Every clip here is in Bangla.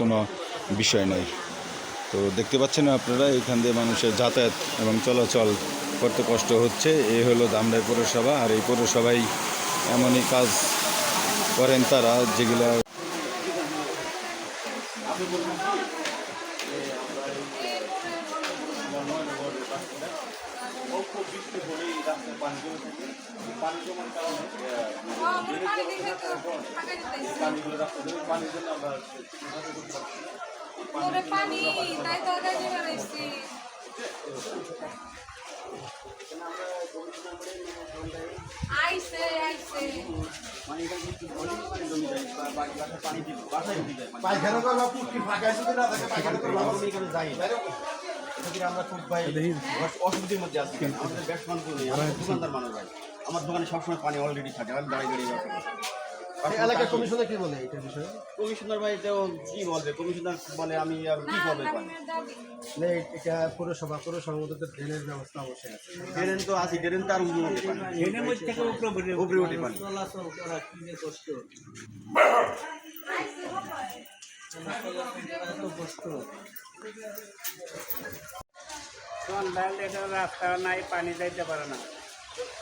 কোনো বিষয় নয় তো দেখতে পাচ্ছেন আপনারা, এখান দিয়ে মানুষের যাতায়াত এবং চলাচল করতে কষ্ট হচ্ছে। এ হলো দামরাই পৌরসভা, আর এই পৌরসভায় এমনই কাজ করেন তারা, যেগুলা পানি দেখে তো ফাঁকা যেতেছি ওরে পানি তাই তো আগে বেড়াইছি আইছে আইছে পায়খানা করবা পুষ্টি ফাঁকা আছে না থাকে পায়খানা করবা আমরা এখানে যাই এদিকে আমরা খুব ভাই অসুবিধার মধ্যে আছি আমাদের আমরা দোকানদার মানুষ ভাই। আমার দোকানে সবসময় পানি অলরেডি থাকে আমি দাঁড়িয়ে দাঁড়িয়ে ব্যবসা করি এলাকার কমিশনে কি বলে এটার বিষয়ে? কমিশনার ভাই তো কি বলবে? কমিশনার বলে আমি আর কি পানি দাবি মানে এটা পৌরসভা পৌরসভার মধ্যে তো ড্রেনের ব্যবস্থা অবশ্যই আছে। ড্রেন তো আছে ড্রেন তার উপরে উঠে পানি। উপরে উঠে পানি। সন্ধ্যায় এটা রাস্তা নাই পানি যাইতে পারে না।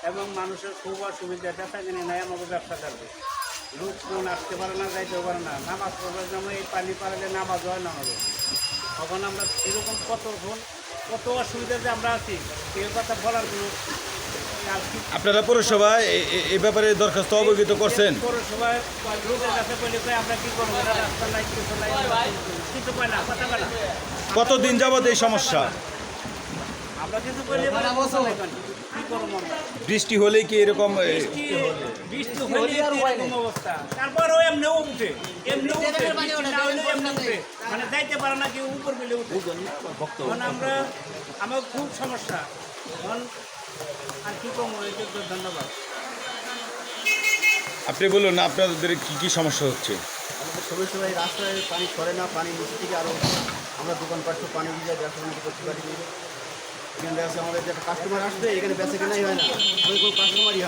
এবং মানুষের খুব অসুবিধা দেখা কিনে নাই আমাকে ব্যবসা করবে। লোক কোন আসতে পারে না যাইতেও পারে না। নামাজ পড়বার জন্য এই পানি পারলে নামাজ হয় না আমাদের। তখন আমরা এরকম কত ফোন কত অসুবিধা যে আমরা আছি এই কথা বলার কোনো কি? আপনারা পৌরসভায় এ- ব্যাপারে দরখাস্ত অবগত করছেন? পৌরসভায় লোকের কাছে বলি আমরা কি করব রাস্তা নাই কিছু নাই কিছু পাই না কথা পাই না। কতদিন যাবত এই সমস্যা? আমরা কিছু বৃষ্টি হলেই কি এরকম এ, বৃষ্টি হলে এরকম অবস্থা? তারপরেও এমনিও উঠে এমনিও উঠে বৃষ্টি হলেও এমনি উঠে। মানে যাইতে পারে না কেউ উপর উঠে। তখন আমরা আমার খুব সমস্যা। আর কি এই ধন্যবাদ। আপনি বলুন আপনাদের কি কি সমস্যা হচ্ছে? আমাদের সবাই সবাই রাস্তায় পানি সরে না পানি নিচে থেকে আরও আমরা দোকান পাচ্ছ পানি দিয়ে ব্যবসা করতে পারি। এখানে দেখা আমাদের যে একটা কাস্টমার আসবে, এখানে বেচা কেনাই হয় না। ওই কোনো কাস্টমারই হয়